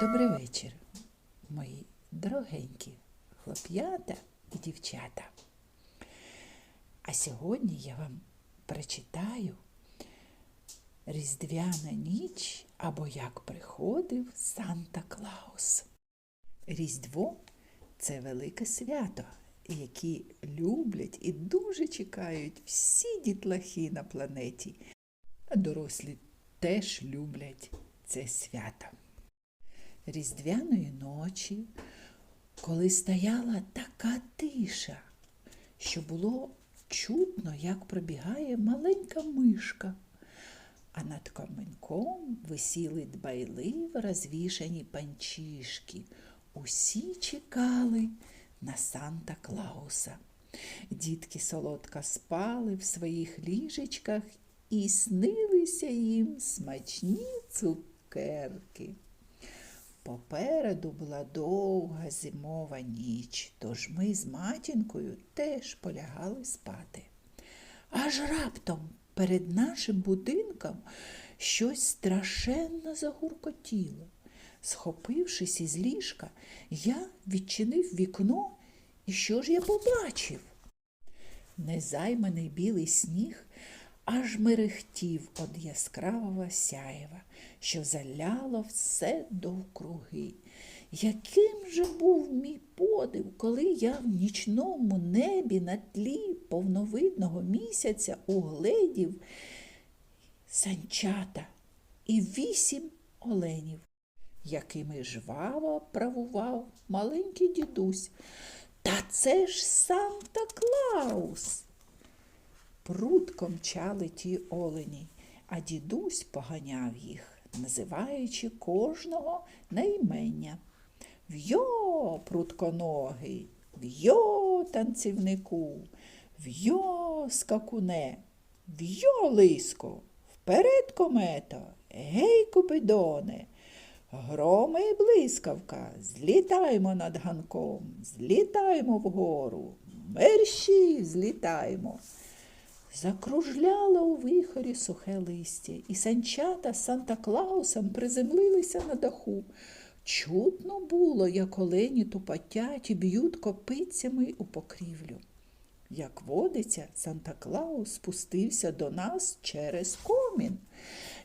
Добрий вечір, мої дорогенькі хлоп'ята і дівчата. А сьогодні я вам прочитаю Різдвяна ніч або як приходив Санта Клаус. Різдво це велике свято, яке люблять і дуже чекають всі дітлахи на планеті. А дорослі теж люблять це свято. Різдвяної ночі, коли стояла така тиша, що було чутно, як пробігає маленька мишка, а над каменьком висіли дбайливо розвішані панчішки. Усі чекали на Санта Клауса. Дітки солодко спали в своїх ліжечках і снилися їм смачні цукерки. Попереду була довга зимова ніч, тож ми з матінкою теж полягали спати. Аж раптом перед нашим будинком щось страшенно загуркотіло. Схопившись із ліжка, я відчинив вікно, і що ж я побачив? Незайманий білий сніг аж мерехтів од яскравого сяєва, що заляло все довкруги. Яким же був мій подив, коли я в нічному небі на тлі повновидного місяця угледів санчата і вісім оленів, якими жваво правував маленький дідусь. Та це ж Санта Клаус. Прудко мчали ті олені, а дідусь поганяв їх, називаючи кожного на імення. В'йо, прутконогий, в'йо, танцівнику, в'йо, скакуне, в'йо, лиско, вперед комето, гей, купидоне, громи і блискавка, злітаймо над ганком, злітаймо вгору, мерщі злітаймо. Закружляло у вихорі сухе листя, і санчата з Санта Клаусом приземлилися на даху. Чутно було, як олені тупотять і б'ють копицями у покрівлю. Як водиться, Санта Клаус спустився до нас через комін.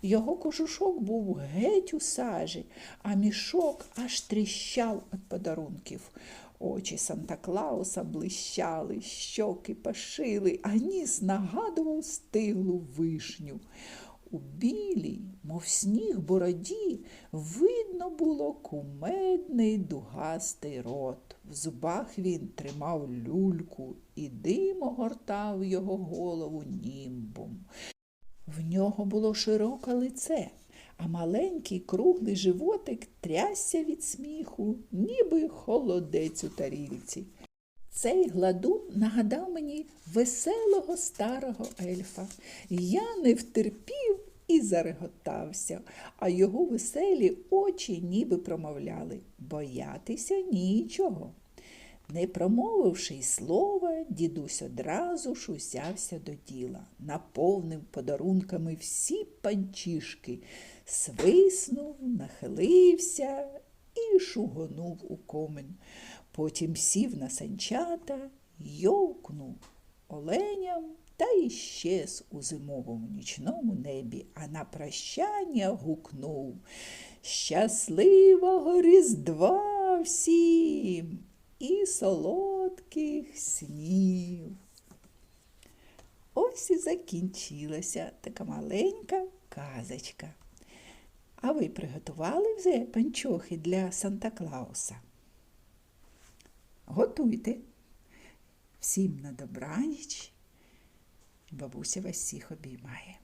Його кожушок був геть у сажі, а мішок аж тріщав від подарунків. Очі Санта Клауса блищали, щоки пашили, а ніс нагадував стиглу вишню. У білій, мов сніг бороді, видно було кумедний дугастий рот. В зубах він тримав люльку, і дим огортав його голову німбом. В нього було широке лице, а маленький круглий животик трясся від сміху, ніби холодець у тарілці. Цей гладун нагадав мені веселого старого ельфа. Я не втерпів і зареготався, а його веселі очі ніби промовляли боятися нічого. Не промовивши й слова, дідусь одразу ж узявся до діла, наповнив подарунками всі панчішки, свиснув, нахилився і шугонув у комин. Потім сів на санчата, йовкнув оленям та й щез у зимовому нічному небі, а на прощання гукнув Щасливого Різдва всім і солодких снів. Ось і закінчилася така маленька казочка. А ви приготували вже панчохи для Санта Клауса? Готуйте. Всім на добраніч. Бабуся вас всіх обіймає.